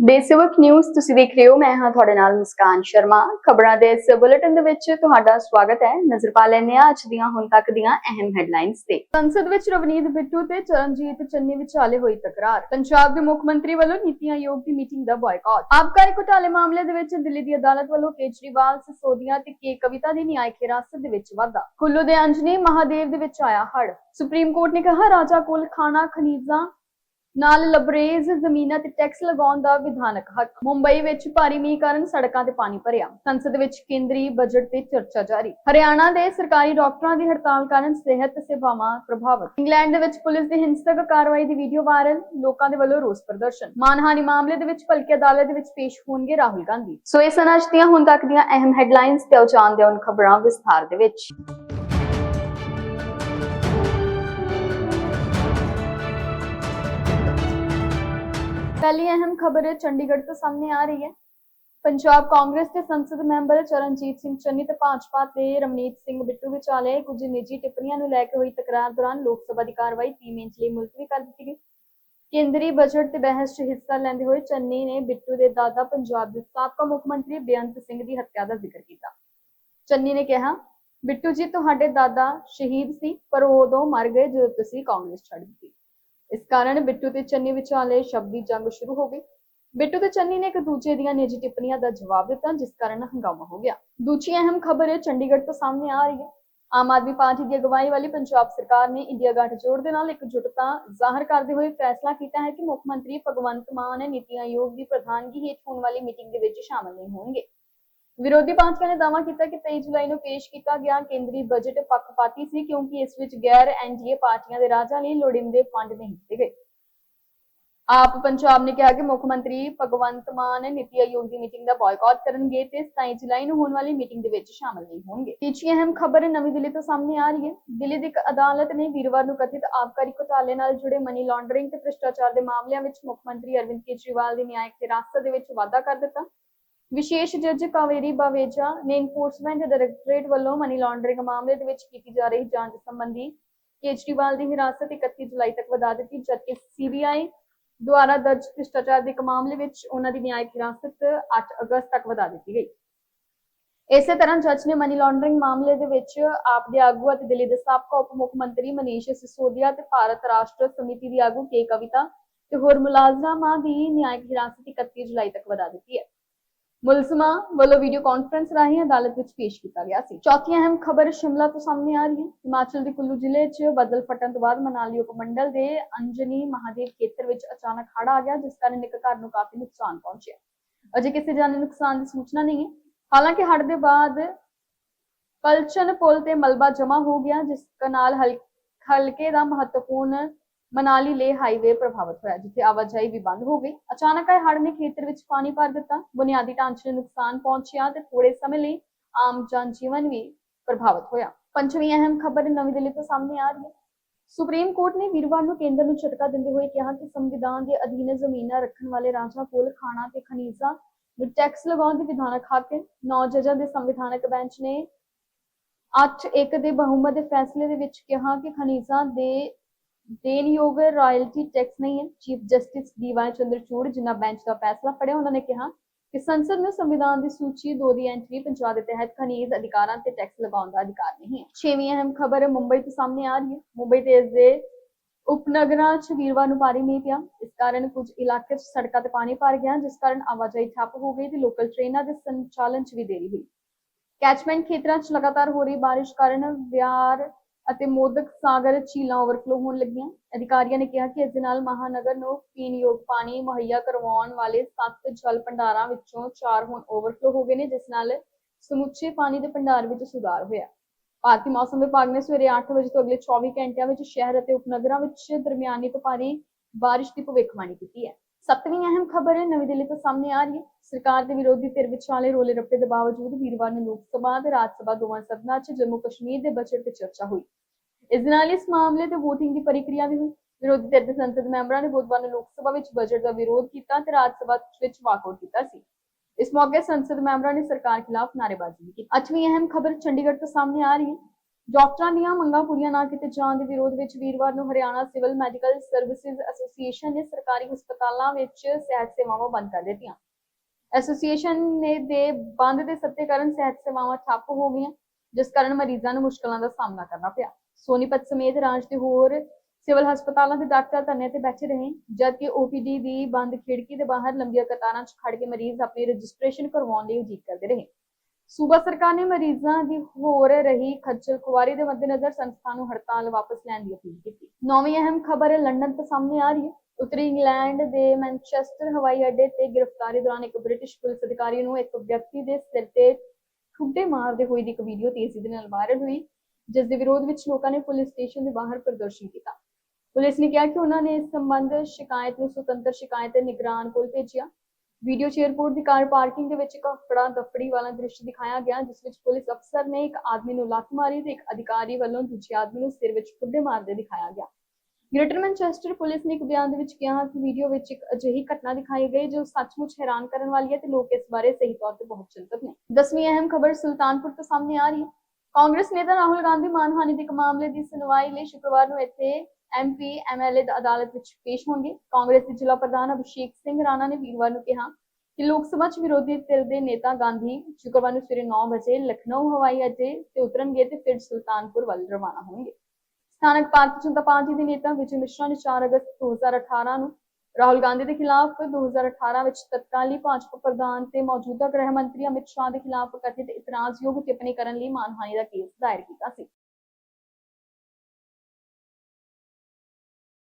ਦੇਸੇਵਕ news ਤੁਸੀਂ ਦੇਖ ਰਹੇ ਹੋ। ਮੈਂ ਹਾਂ ਤੁਹਾਡੇ ਨਾਲ ਮੁਸਕਾਨ ਸ਼ਰਮਾ। ਖਬਰਾਂ ਦੇ ਇਸ ਬੁਲੇਟਿਨ ਦੇ ਵਿੱਚ ਤੁਹਾਡਾ ਸਵਾਗਤ ਹੈ। ਨਜ਼ਰ ਪਾ ਲੈਂਦੇ ਹਾਂ ਅੱਜ ਦੀਆਂ, ਹੁਣ ਤੱਕ ਦੀਆਂ ਅਹਿਮ ਹੈਡਲਾਈਨਸ ਤੇ। ਸੰਸਦ ਵਿੱਚ ਰਵਨੀਤ ਬਿੱਟੂ ਤੇ ਚਰਨਜੀਤ ਚੰਨੀ ਵਿਚਾਲੇ ਹੋਈ ਤਕਰਾਰ। ਪੰਜਾਬ ਦੇ ਮੁੱਖ ਮੰਤਰੀ ਵੱਲੋਂ ਨੀਤੀ ਆਯੋਗ ਦੀ ਮੀਟਿੰਗ ਦਾ ਬਾਇਕਾਟ ਆਬਕਾਰੀ ਘੁਟਾਲੇ ਮਾਮਲੇ ਦੇ ਵਿੱਚ ਦਿੱਲੀ ਦੀ ਅਦਾਲਤ ਵੱਲੋਂ ਕੇਜਰੀਵਾਲ, ਸਿਸੋਦੀਆ ਤੇ ਕੇ ਕਵਿਤਾ ਦੀ ਨਿਆਇਕ ਹਿਰਾਸਤ ਦੇ ਵਿੱਚ ਵਾਧਾ। ਕੁੱਲੂ ਦੇ ਅੰਜਨੀ ਮਹਾਦੇਵ ਦੇ ਵਿੱਚ ਆਇਆ ਹੜ ਸੁਪਰੀਮ ਕੋਰਟ ਨੇ ਕਿਹਾ, ਰਾਜਾ ਕੋਲ ਖਾਣਾ ਖਨੀਜ਼ਾਂ ਨਾਲ ਲਬਰੇਜ਼ ਜ਼ਮੀਨਾਂ ਤੇ ਟੈਕਸ ਲਗਾਉਣ ਦਾ ਵਿਧਾਨਕ ਹੱਕ। ਮੁੰਬਈ ਵਿੱਚ ਭਾਰੀ ਮੀਂਹ ਕਾਰਨ ਸੜਕਾਂ ਤੇ ਪਾਣੀ ਭਰਿਆ। ਸੰਸਦ ਵਿੱਚ ਕੇਂਦਰੀ ਬਜਟ ਤੇ ਚਰਚਾ ਜਾਰੀ। ਹਰਿਆਣਾ ਦੇ ਸਰਕਾਰੀ ਡਾਕਟਰਾਂ ਦੀ ਹੜਤਾਲ ਕਾਰਨ ਸਿਹਤ ਸੇਵਾਵਾਂ ਪ੍ਰਭਾਵਿਤ। ਇੰਗਲੈਂਡ ਦੇ ਵਿੱਚ ਪੁਲਿਸ ਦੀ ਹਿੰਸਕ ਕਾਰਵਾਈ ਦੀ ਵੀਡੀਓ ਵਾਇਰਲ, ਲੋਕਾਂ ਦੇ ਵੱਲੋਂ ਰੋਸ ਪ੍ਰਦਰਸ਼ਨ। ਮਾਨਹਾਨੀ ਮਾਮਲੇ ਦੇ ਵਿੱਚ ਭਲਕੇ ਅਦਾਲਤ ਦੇ ਵਿੱਚ ਪੇਸ਼ ਹੋਣਗੇ ਰਾਹੁਲ ਗਾਂਧੀ। ਸੋ ਇਹ ਸਨ ਅੱਜ ਦੀਆਂ ਹੁਣ ਤੱਕ ਦੀਆਂ ਅਹਿਮ ਹੈਡਲਾਈਨਸ ਤੇ ਉਹ ਜਾਣਦੇ ਹਾਂ ਖਬਰਾਂ ਵਿਸਥਾਰ ਦੇ ਵਿੱਚ। ਪਹਿਲੀ ਅਹਿਮ ਖਬਰ ਚੰਡੀਗੜ੍ਹ ਤੋਂ ਸਾਹਮਣੇ ਆ ਰਹੀ ਹੈ ਪੰਜਾਬ ਕਾਂਗਰਸ ਦੇ ਸੰਸਦ ਮੈਂਬਰ ਚਰਨਜੀਤ ਸਿੰਘ ਚੰਨੀ ਤੇ ਭਾਜਪਾ ਦੇ ਰਮਨੀਤ ਸਿੰਘ ਬਿੱਟੂ ਵਿਚਾਲੇ ਕੁਝ ਨਿੱਜੀ ਟਿੱਪਣੀਆਂ ਨੂੰ ਲੈ ਕੇ ਹੋਈ ਤਕਰਾਰ ਦੌਰਾਨ ਲੋਕ ਸਭਾ ਦੀ ਕਾਰਵਾਈ 3 ਮਿੰਟ ਲਈ ਮੁਲਤਵੀ ਕਰ ਦਿੱਤੀ ਗਈ ਕੇਂਦਰੀ ਬਜਟ ਤੇ ਬਹਿਸ 'ਚ ਹਿੱਸਾ ਲੈਂਦੇ ਹੋਏ ਚੰਨੀ ਨੇ ਬਿੱਟੂ ਦੇ ਦਾਦਾ ਪੰਜਾਬ ਦੇ ਸਾਬਕਾ ਮੁੱਖ ਮੰਤਰੀ ਬੇਅੰਤ ਸਿੰਘ ਦੀ ਹੱਤਿਆ ਦਾ ਜ਼ਿਕਰ ਕੀਤਾ ਚੰਨੀ ਨੇ ਕਿਹਾ ਬਿੱਟੂ ਜੀ ਤੁਹਾਡੇ ਦਾਦਾ ਸ਼ਹੀਦ ਸੀ ਪਰ ਉਹ ਉਦੋਂ ਮਰ ਗਏ ਜਦੋਂ ਤੁਸੀਂ ਕਾਂਗਰਸ ਛੱਡ ਦਿੱਤੀ ਇਸ ਕਾਰਨ ਬਿੱਟੂ ਤੇ ਚੰਨੀ ਵਿਚਾਲੇ ਸ਼ਬਦੀ ਜੰਗ ਸ਼ੁਰੂ ਹੋ ਗਈ। ਬਿੱਟੂ ਤੇ ਚੰਨੀ ਨੇ ਇੱਕ ਦੂਜੇ ਦੀਆਂ ਨਿੱਜੀ ਟਿੱਪਣੀਆਂ ਦਾ ਜਵਾਬ ਦਿੱਤਾ, ਜਿਸ ਕਾਰਨ ਹੰਗਾਮਾ ਹੋ ਗਿਆ। ਦੂਜੀ ਅਹਿਮ ਖਬਰ ਚੰਡੀਗੜ੍ਹ ਤੋਂ ਸਾਹਮਣੇ ਆ ਰਹੀ ਹੈ। ਆਮ ਆਦਮੀ ਪਾਰਟੀ ਦੀ ਅਗਵਾਈ ਵਾਲੀ ਪੰਜਾਬ ਸਰਕਾਰ ਨੇ ਇੰਡੀਆ ਗੱਠਜੋੜ ਦੇ ਨਾਲ ਇਕਜੁੱਟਤਾ ਜ਼ਾਹਰ ਕਰਦੇ ਹੋਏ ਫੈਸਲਾ ਕੀਤਾ ਹੈ ਕਿ ਮੁੱਖ ਮੰਤਰੀ ਭਗਵੰਤ ਮਾਨ ਨੀਤੀ ਆਯੋਗ ਦੀ ਪ੍ਰਧਾਨਗੀ ਹੇਠ ਹੋਣ ਵਾਲੀ ਮੀਟਿੰਗ ਦੇ ਵਿੱਚ ਸ਼ਾਮਲ ਨਹੀਂ ਹੋਣਗੇ। ਵਿਰੋਧੀ ਪਾਰਟੀਆਂ ਨੇ ਦਾਅਵਾ ਕੀਤਾ ਕਿ 23 ਜੁਲਾਈ ਨੂੰ ਪੇਸ਼ ਕੀਤਾ ਗਿਆ ਕੇਂਦਰੀ ਬਜਟ ਪੱਖਪਾਤੀ ਸੀ ਕਿਉਂਕਿ ਇਸ ਵਿੱਚ ਗੈਰ ਐਨਡੀਏ ਪਾਰਟੀਆਂ ਦੇ ਰਾਜਾਂ ਲਈ ਲੋੜੀਂਦੇ ਫੰਡ ਨਹੀਂ ਦਿੱਤੇ ਗਏ। ਆਪ ਪੰਜਾਬ ਨੇ ਕਿਹਾ ਕਿ ਮੁੱਖ ਮੰਤਰੀ ਭਗਵੰਤ ਮਾਨ ਨੀਤੀ ਆਯੋਗ ਦੀ ਮੀਟਿੰਗ ਦਾ ਬਾਇਕਾਟ ਕਰਨਗੇ ਤੇ 27 ਜੁਲਾਈ ਨੂੰ ਹੋਣ ਵਾਲੀ ਮੀਟਿੰਗ ਦੇ ਵਿੱਚ ਸ਼ਾਮਲ ਨਹੀਂ ਹੋਣਗੇ। ਤੀਜੀ ਅਹਿਮ ਖਬਰ ਨਵੀਂ ਦਿੱਲੀ ਤੋਂ ਸਾਹਮਣੇ ਆ ਰਹੀ ਹੈ। ਦਿੱਲੀ ਦੀ ਇੱਕ ਅਦਾਲਤ ਨੇ ਵੀਰਵਾਰ ਨੂੰ ਕਥਿਤ ਆਬਕਾਰੀ ਘੁਟਾਲੇ ਨਾਲ ਜੁੜੇ ਮਨੀ ਲਾਂਡਰਿੰਗ ਤੇ ਭ੍ਰਿਸ਼ਟਾਚਾਰ ਦੇ ਮਾਮਲਿਆਂ ਵਿੱਚ ਮੁੱਖ ਮੰਤਰੀ ਅਰਵਿੰਦ ਕੇਜਰੀਵਾਲ ਦੀ ਨਿਆਇਕ ਹਿਰਾਸਤ ਦੇ ਵਿੱਚ ਵਾਧਾ ਕਰ ਦਿੱਤਾ। ਵਿਸ਼ੇਸ਼ ਜੱਜ ਕਾਵੇਰੀ ਬਾਵੇਜਾ ਨੇ ਇਨਫੋਰਸਮੈਂਟ ਡਾਇਰੈਕਟੋਰੇਟ ਵੱਲੋਂ ਮਨੀ ਲਾਂਡਰਿੰਗ ਮਾਮਲੇ ਦੇ ਵਿੱਚ ਕੀਤੀ ਜਾ ਰਹੀ ਜਾਂਚ ਸੰਬੰਧੀ ਕੇਜਰੀਵਾਲ ਦੀ ਹਿਰਾਸਤ 31 ਜੁਲਾਈ ਤੱਕ ਵਧਾ ਦਿੱਤੀ, ਜਦਕਿ ਸੀਬੀਆਈ ਦੁਆਰਾ ਦਰਜ ਭ੍ਰਿਸ਼ਟਾਚਾਰ ਦੇ ਇੱਕ ਮਾਮਲੇ ਵਿੱਚ ਉਹਨਾਂ ਦੀ ਨਿਆਇਕ ਹਿਰਾਸਤ 8 ਅਗਸਤ ਤੱਕ ਵਧਾ ਦਿੱਤੀ ਗਈ। ਇਸੇ ਤਰ੍ਹਾਂ ਜੱਜ ਨੇ ਮਨੀ ਲਾਂਡਰਿੰਗ ਮਾਮਲੇ ਦੇ ਵਿੱਚ ਆਪ ਦੇ ਆਗੂ ਅਤੇ ਦਿੱਲੀ ਦੇ ਸਾਬਕਾ ਉਪ ਮੁੱਖ ਮੰਤਰੀ ਮਨੀਸ਼ ਸਿਸੋਦੀਆ ਤੇ ਭਾਰਤ ਰਾਸ਼ਟਰ ਸਮਿਤੀ ਦੀ ਆਗੂ ਕੇ ਕਵਿਤਾ ਤੇ ਹੋਰ ਮੁਲਾਜ਼ਮਾਂ ਦੀ ਨਿਆਇਕ ਹਿਰਾਸਤ 31 ਜੁਲਾਈ ਤੱਕ ਵਧਾ ਦਿੱਤੀ ਹੈ। ਮੁਲਜ਼ਮਾਂ ਵੱਲੋਂ ਵੀਡੀਓ ਕਾਨਫਰੰਸ ਰਾਹੀਂ ਅਦਾਲਤ ਵਿੱਚ ਪੇਸ਼ ਕੀਤਾ ਗਿਆ ਸੀ। ਚੌਥੀ ਅਹਿਮ ਖਬਰ ਸ਼ਿਮਲਾ ਤੋਂ ਸਾਹਮਣੇ ਆ ਰਹੀ ਹੈ ਹਿਮਾਚਲ ਦੇ ਕੁੱਲੂ ਜ਼ਿਲ੍ਹੇ 'ਚ ਬਦਲ ਫਟਣ ਤੋਂ ਬਾਅਦ ਮਨਾਲੀ ਉਪਮੰਡਲ ਦੇ ਅੰਜਨੀ ਮਹਾਦੇਵ ਖੇਤਰ ਵਿੱਚ ਅਚਾਨਕ ਹੜ੍ਹ ਆ ਗਿਆ, ਜਿਸ ਕਾਰਨ ਇੱਕ ਘਰ ਨੂੰ ਕਾਫੀ ਨੁਕਸਾਨ ਪਹੁੰਚਿਆ। ਅਜੇ ਕਿਸੇ ਜਾਨੀ ਨੁਕਸਾਨ ਦੀ ਸੂਚਨਾ ਨਹੀਂ ਹੈ। ਹਾਲਾਂਕਿ ਹੜ੍ਹ ਦੇ ਬਾਅਦ ਕਲਚਨ ਪੁਲ ਤੇ ਮਲਬਾ ਜਮ੍ਹਾਂ ਹੋ ਗਿਆ, ਜਿਸ ਨਾਲ ਹਲ- ਹਲਕੇ ਦਾ ਮਹੱਤਵਪੂਰਨ ਮਨਾਲੀ ਲੇ ਹਾਈਵੇ ਪ੍ਰਭਾਵਿਤ ਹੋਇਆ, ਜਿੱਥੇ ਆਵਾਜਾਈ ਵੀ ਬੰਦ ਹੋ ਗਈ। ਅਚਾਨਕ ਆਏ ਹੜ੍ਹ ਨੇ ਖੇਤਰ ਵਿੱਚ ਪਾਣੀ ਭਰ ਦਿੱਤਾ। ਬੁਨਿਆਦੀ ਢਾਂਚੇ ਨੂੰ ਨੁਕਸਾਨ ਪਹੁੰਚਿਆ ਤੇ ਥੋੜੇ ਸਮੇਂ ਲਈ ਆਮ ਜਨ ਜੀਵਨ ਵੀ ਪ੍ਰਭਾਵਿਤ ਹੋਇਆ। ਪੰਜਵੀਂ ਅਹਿਮ ਖਬਰ ਨਵੀਂ ਦਿੱਲੀ ਤੋਂ ਸਾਹਮਣੇ ਆ ਰਹੀ ਹੈ। ਸੁਪਰੀਮ ਕੋਰਟ ਨੇ ਵੀਰਵਾਰ ਨੂੰ ਕੇਂਦਰ ਨੂੰ ਝਟਕਾ ਦਿੰਦੇ ਹੋਏ ਕਿਹਾ ਕਿ ਸੰਵਿਧਾਨ ਦੇ ਅਧੀਨ ਜ਼ਮੀਨਾਂ ਰੱਖਣ ਵਾਲੇ ਰਾਜਾਂ ਕੋਲ ਖਾਣਾ ਤੇ ਖਣਿਜਾਂ ਨੂੰ ਟੈਕਸ ਲਗਾਉਣ ਦੇ ਵਿਧਾਨਕ ਹੱਕ ਹੈ। ਨੌ ਜੱਜਾਂ ਦੇ ਸੰਵਿਧਾਨਕ ਬੈਂਚ ਨੇ 8-1 ਦੇ ਬਹੁਮਤ ਦੇ ਫੈਸਲੇ ਦੇ ਵਿੱਚ ਕਿਹਾ ਕਿ ਖਣਿਜਾਂ ਦੇ ਦੇਣਯੋਗ ਰਾਇਲਟੀ ਟੈਕਸ ਨਹੀਂ ਹੈ। ਚੀਫ ਜਸਟਿਸ ਡੀਵਾਈ ਚੰਦਰਚੂੜ ਜਿਨ੍ਹਾਂ ਬੈਂਚ ਦਾ ਫੈਸਲਾ ਪੜਿਆ ਉਹਨਾਂ ਨੇ ਕਿਹਾ ਕਿ ਸੰਸਦ ਨੂੰ ਸੰਵਿਧਾਨ ਦੀ ਸੂਚੀ 2 ਦੀ ਐਂਟਰੀ 50 ਦੇ ਤਹਿਤ ਖਣਿਜ ਅਧਿਕਾਰਾਂ ਤੇ ਟੈਕਸ ਲਗਾਉਣ ਦਾ ਅਧਿਕਾਰ ਨਹੀਂ ਹੈ। ਛੇਵੀਂ ਅਹਿਮ ਖਬਰ ਮੁੰਬਈ ਤੋਂ ਸਾਹਮਣੇ ਆ ਰਹੀ ਹੈ। ਮੁੰਬਈ ਤੇ ਇਸ ਦੇ ਉਪਨਗਰਾਂ 'ਚ ਵੀਰਵਾਰ ਨੂੰ ਭਾਰੀ ਮੀਂਹ ਪਿਆ। ਇਸ ਕਾਰਨ ਕੁਝ ਇਲਾਕੇ 'ਚ ਸੜਕਾਂ ਤੇ ਪਾਣੀ ਭਰ ਗਿਆ, ਜਿਸ ਕਾਰਨ ਆਵਾਜਾਈ ਠੱਪ ਹੋ ਗਈ ਤੇ ਲੋਕਲ ਟ੍ਰੇਨਾਂ ਦੇ ਸੰਚਾਲਨ 'ਚ ਵੀ ਦੇਰੀ ਹੋਈ। ਕੈਚਮੈਂਟ ਖੇਤਰਾਂ 'ਚ ਲਗਾਤਾਰ ਹੋ ਰਹੀ ਬਾਰਿਸ਼ ਕਾਰਨ ਵਿਆਰ ਅਤੇ ਮੋਦਕ ਸਾਗਰ ਝੀਲਾਂ ਓਵਰਫਲੋ ਹੋਣ ਲੱਗੀਆਂ। ਅਧਿਕਾਰੀਆਂ ਨੇ ਕਿਹਾ ਕਿ ਇਸ ਦੇ ਨਾਲ ਮਹਾਨਗਰ ਨੂੰ ਪੀਣਯੋਗ ਪਾਣੀ ਮੁਹੱਈਆ ਕਰਵਾਉਣ ਵਾਲੇ ਸੱਤ ਜਲ ਭੰਡਾਰਾਂ ਵਿੱਚੋਂ ਚਾਰ ਹੁਣ ਓਵਰਫਲੋ ਹੋ ਗਏ ਨੇ, ਜਿਸ ਨਾਲ ਸਮੁੱਚੇ ਪਾਣੀ ਦੇ ਭੰਡਾਰ ਵਿੱਚ ਸੁਧਾਰ ਹੋਇਆ। ਭਾਰਤੀ ਮੌਸਮ ਵਿਭਾਗ ਨੇ ਸਵੇਰੇ 8 ਵਜੇ ਤੋਂ ਅਗਲੇ 24 ਘੰਟਿਆਂ ਵਿੱਚ ਸ਼ਹਿਰ ਅਤੇ ਉਪਨਗਰਾਂ ਵਿੱਚ ਦਰਮਿਆਨੀ ਤੋਂ ਭਾਰੀ ਬਾਰਿਸ਼ ਦੀ ਭਵਿੱਖਬਾਣੀ ਕੀਤੀ ਹੈ। ਸੱਤਵੀਂ ਅਹਿਮ ਖਬਰ ਹੈ, ਨਵੀਂ ਦਿੱਲੀ ਤੋਂ ਸਾਹਮਣੇ ਆ ਰਹੀ ਹੈ। ਸਰਕਾਰ ਦੇ ਵਿਰੋਧੀ ਧਿਰ ਵਿਚਾਲੇ ਰੋਲੇ ਰੱਪੇ ਦੇ ਬਾਵਜੂਦ ਵੀਰਵਾਰ ਨੂੰ ਲੋਕ ਸਭਾ ਤੇ ਰਾਜ ਸਭਾ ਦੋਵਾਂ ਸਦਨਾਂ 'ਚ ਜੰਮੂ ਕਸ਼ਮੀਰ ਦੇ ਬਜਟ ਤੇ ਚਰਚਾ ਹੋਈ। ਇਸ ਦੇ ਨਾਲ ਇਸ ਮਾਮਲੇ ਤੇ VOTING ਦੀ ਪ੍ਰਕਿਰਿਆ ਵੀ ਹੋਈ। ਵਿਰੋਧੀ ਧਿਰ ਦੇ ਸੰਸਦ ਮੈਂਬਰਾਂ ਨੇ ਬੁੱਧਵਾਰ ਨੂੰ ਲੋਕ ਸਭਾ ਵਿੱਚ ਬਜਟ ਦਾ ਵਿਰੋਧ ਕੀਤਾ ਤੇ ਰਾਜ ਸਭਾ ਵਿੱਚ ਵਾਕਆਊਟ ਕੀਤਾ ਸੀ। ਇਸ ਮੌਕੇ ਸੰਸਦ ਮੈਂਬਰਾਂ ਨੇ ਸਰਕਾਰ ਖਿਲਾਫ ਨਾਅਰੇਬਾਜ਼ੀ ਵੀ ਕੀਤੀ। ਅੱਠਵੀਂ ਅਹਿਮ ਖਬਰ ਚੰਡੀਗੜ੍ਹ ਤੋਂ ਸਾਹਮਣੇ ਆ ਰਹੀ ਹੈ। ਡਾਕਟਰਾਂ ਦੀਆਂ ਮੰਗਾਂ ਪੂਰੀਆਂ ਨਾ ਕੀਤੇ ਜਾਣ ਦੇ ਵਿਰੋਧ ਵਿੱਚ ਵੀਰਵਾਰ ਨੂੰ Haryana civil medical services association ਨੇ ਸਰਕਾਰੀ ਹਸਪਤਾਲਾਂ ਵਿੱਚ ਸਿਹਤ ਸੇਵਾਵਾਂ ਬੰਦ ਕਰ ਦਿੱਤੀਆਂ। ਐਸੋਸੀਏਸ਼ਨ ਨੇ ਦੇ ਬੰਦ ਦੇ ਸੱਤੇ ਕਾਰਨ ਸਿਹਤ ਸੇਵਾਵਾਂ ਠੱਪ ਹੋ ਗਈਆਂ, ਜਿਸ ਕਾਰਨ ਮਰੀਜ਼ਾਂ ਨੂੰ ਮੁਸ਼ਕਲਾਂ ਦਾ ਸਾਹਮਣਾ ਕਰਨਾ ਪਿਆ। ਸੋਨੀਪਤ ਸਮੇਤ ਰਾਜ ਦੇ ਹੋਰ ਸਿਵਲ ਹਸਪਤਾਲਾਂ ਦੇ ਡਾਕਟਰ ਧਰਨੇ ਤੇ ਬੈਠੇ ਰਹੇ, ਜਦਕਿ ਓਪੀਡੀ ਦੀ ਬੰਦ ਖਿੜਕੀ ਦੇ ਬਾਹਰ ਲੰਬੀਆਂ ਕਤਾਰਾਂ 'ਚ ਖੜ ਕੇ ਮਰੀਜ਼ ਆਪਣੀ ਰਜਿਸਟ੍ਰੇਸ਼ਨ ਕਰਵਾਉਣ ਲਈ ਉਡੀਕ ਕਰਦੇ ਰਹੇ। ਸੂਬਾ ਸਰਕਾਰ ਨੇ ਮਰੀਜ਼ਾਂ ਦੀ ਹੋ ਰਹੀ ਖੱਜਲ ਖੁਆਰੀ ਦੇ ਮੱਦੇਨਜ਼ਰ ਸੰਸਥਾ ਨੂੰ ਹੜਤਾਲ ਵਾਪਸ ਲੈਣ ਦੀ ਅਪੀਲ ਕੀਤੀ। ਨੌਵੀਂ ਅਹਿਮ ਖਬਰ ਲੰਡਨ ਤੋਂ ਸਾਹਮਣੇ ਆ ਰਹੀ ਹੈ। ਉੱਤਰੀ ਇੰਗਲੈਂਡ ਦੇ ਮੈਨਚੈਸਟਰ ਹਵਾਈ ਅੱਡੇ ਤੇ ਗ੍ਰਿਫਤਾਰੀ ਦੌਰਾਨ ਇੱਕ ਬ੍ਰਿਟਿਸ਼ ਪੁਲਿਸ ਅਧਿਕਾਰੀ ਨੂੰ ਇੱਕ ਵਿਅਕਤੀ ਦੇ ਸਿਰ ਤੇ ਠੁੱਡੇ ਮਾਰਦੇ ਹੋਏ ਦੀ ਇੱਕ ਵੀਡੀਓ ਤੇਜ਼ੀ ਦੇ ਨਾਲ ਵਾਇਰਲ ਹੋਈ, ਜਿਸ ਦੇ ਵਿਰੋਧ ਵਿੱਚ ਲੋਕਾਂ ਨੇ ਪੁਲਿਸ ਸਟੇਸ਼ਨ ਦੇ ਬਾਹਰ ਪ੍ਰਦਰਸ਼ਨ ਕੀਤਾ। ਪੁਲਿਸ ਨੇ ਕਿਹਾ ਕਿ ਉਹਨਾਂ ਨੇ ਇਸ ਸੰਬੰਧ ਸ਼ਿਕਾਇਤ ਨੂੰ ਸੁਤੰਤਰ ਸ਼ਿਕਾਇਤ ਨਿਗਰਾਨ ਕੋਲ ਭੇਜਿਆ। ਵੀਡੀਓ 'ਚ ਦੀ ਕਾਰ ਪਾਰਕਿੰਗ ਦੇ ਵਿੱਚ ਇੱਕ ਫੜਾ ਦਫੜੀ ਵਾਲਾ ਦ੍ਰਿਸ਼ ਦਿਖਾਇਆ ਗਿਆ, ਜਿਸ ਵਿੱਚ ਪੁਲਿਸ ਅਫਸਰ ਨੇ ਇੱਕ ਆਦਮੀ ਨੂੰ ਲੱਤ ਮਾਰੀ ਤੇ ਇੱਕ ਅਧਿਕਾਰੀ ਵੱਲੋਂ ਦੂਜੇ ਆਦਮੀ ਨੂੰ ਸਿਰ ਵਿੱਚ ਖੁੱਡੇ ਮਾਰਦੇ ਦਿਖਾਇਆ ਗਿਆ। ਗ੍ਰੇਟਰ ਮੈਨਚੈਸਟਰ ਪੁਲਿਸ ਨੇ ਇੱਕ ਬਿਆਨ ਦੇ ਵਿੱਚ ਕਿਹਾ ਕਿ ਵੀਡੀਓ ਵਿੱਚ ਇੱਕ ਅਜਿਹੀ ਘਟਨਾ ਦਿਖਾਈ ਗਈ, ਜੋ ਸੱਚਮੁੱਚ ਹੈਰਾਨ ਕਰਨ ਵਾਲੀ ਹੈ ਤੇ ਲੋਕ ਇਸ ਬਾਰੇ ਸਹੀ ਤੌਰ ਤੇ ਬਹੁਤ ਚਿੰਤਤ ਨੇ। ਦਸਵੀਂ ਅਹਿਮ ਖਬਰ ਸੁਲਤਾਨਪੁਰ ਤੋਂ ਸਾਹਮਣੇ ਆ ਰਹੀ ਹੈ। ਕਾਂਗਰਸ ਨੇਤਾ ਰਾਹੁਲ ਗਾਂਧੀ ਮਾਨਹਾਨੀ ਦੇ ਇੱਕ ਮਾਮਲੇ ਦੀ ਸੁਣਵਾਈ ਲਈ ਸ਼ੁੱਕਰਵਾਰ ਨੂੰ ਇੱਥੇ ਐਮਪੀ ਐਮਐਲਏ ਅਦਾਲਤ ਵਿੱਚ ਪੇਸ਼ ਹੋਣਗੇ। ਕਾਂਗਰਸ ਦੇ ਜ਼ਿਲ੍ਹਾ ਪ੍ਰਧਾਨ ਅਭਿਸ਼ੇਕ ਸਿੰਘ ਰਾਣਾ ਨੇ ਵੀਰਵਾਰ ਨੂੰ ਕਿਹਾ ਕਿ ਲੋਕ ਸਭਾ 'ਚ ਵਿਰੋਧੀ ਧਿਰ ਦੇ ਨੇਤਾ ਗਾਂਧੀ ਸ਼ੁੱਕਰਵਾਰ ਨੂੰ ਸਵੇਰੇ 9 ਵਜੇ ਲਖਨਊ, ਹਵਾਈ ਅੱਡੇ ਤੇ ਉਤਰਨਗੇ ਤੇ ਫਿਰ ਸੁਲਤਾਨਪੁਰ ਵੱਲ ਰਵਾਨਾ ਹੋਣਗੇ। ਸਥਾਨਕ ਭਾਰਤੀ ਜਨਤਾ ਪਾਰਟੀ ਦੇ ਨੇਤਾ ਵਿਜੇ ਮਿਸ਼ਰਾ ਨੇ 4 ਅਗਸਤ 2018 ਨੂੰ ਰਾਹੁਲ ਗਾਂਧੀ ਦੇ ਖਿਲਾਫ 2018 ਵਿੱਚ ਤਤਕਾਲੀ ਭਾਜਪਾ ਪ੍ਰਧਾਨ ਤੇ ਮੌਜੂਦਾ ਗ੍ਰਹਿ ਮੰਤਰੀ ਅਮਿਤ ਸ਼ਾਹ ਦੇ ਖਿਲਾਫ ਕਥਿਤ ਇਤਰਾਜ਼ਯੋਗ ਟਿੱਪਣੀ ਕਰਨ ਲਈ ਮਾਨਹਾਨੀ ਦਾ ਕੇਸ ਦਾਇਰ ਕੀਤਾ ਸੀ।